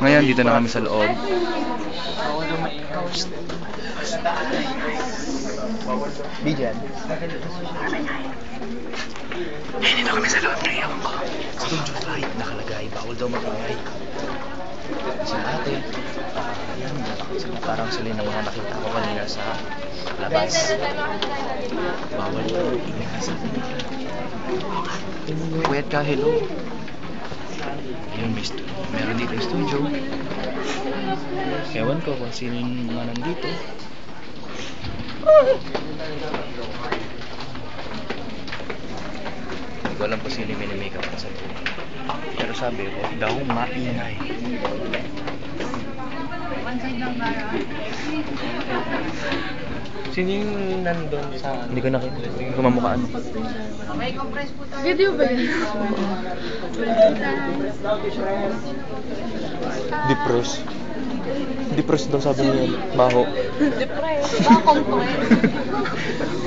Ngayon, dito na kami sa loob. Bijan. Eh, dito kami sa loob na iyawan ko. Studio flight, nakalagay. Bawal daw mag-ingay. Si ate, ah, yan, sila, parang sila yung mga nakita ko kanina sa labas. Bawal daw ingay sa atin. Puyat ka, hello. Ayun, may meron dito yung studio. Ewan ko kung sino yung mga nandito. Hindi ko alam kung sino yung mini-makeup na sa loob. Pero sabi ko, daw maingay. Sino yung nandun sa... Hindi ko nakita. Hindi ko mamukhaan. Video ba yun? Depress. Depress daw sabi niya. Baho. Depress. Baka compress.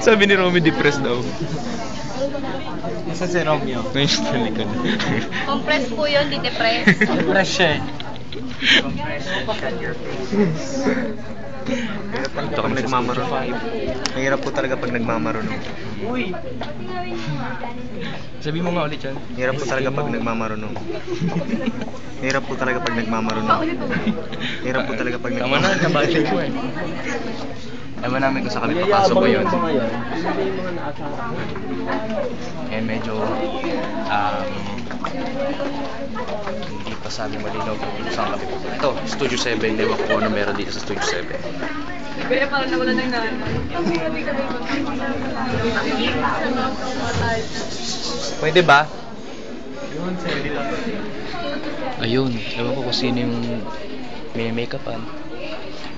sabi ni Romy, depressed daw. Nasa si Romeo. Ngayon sa likod. Compress po yun, di depress. Fresh siya eh. Hirap po Dito pag kami. Studio Mahirap po talaga pag nagmamaroon. Sabi mo nga ulit yan. Hirap po talaga pag nagmamaroon. Hirap po talaga pag nagmamaroon. Hirap po talaga pag Tama na, kabali mo eh. Ewan namin kung saan kami papasok mga naasahan? Eh medyo um, hindi pa sa amin malinaw kung saan kami pupunta. Ito, Studio 7. Ewan ko kung ano meron dito sa Studio 7. Kaya parang nawala ng nanay. Pwede ba? Ayun, ewan ko kung sino yung may make-upan.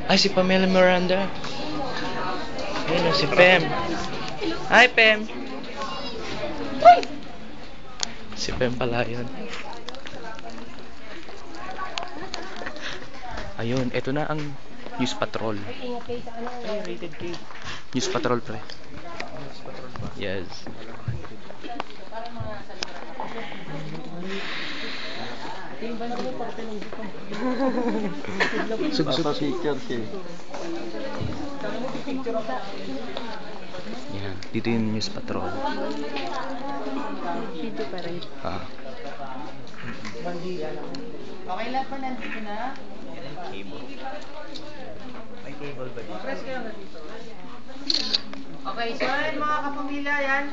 Ay, si Pamela Miranda. Ayun, si Pam. Hi, Pam. Si Pam pala yun. Ayun, eto na ang News Patrol. News Patrol, pre. Yes. Sug, sug. pictures eh. Yan, dito yung News Patrol. Video pa rin. Ah. Okay lang po, nandito na. May cable ba dito? Okay, so yun mga kapamilya, yan.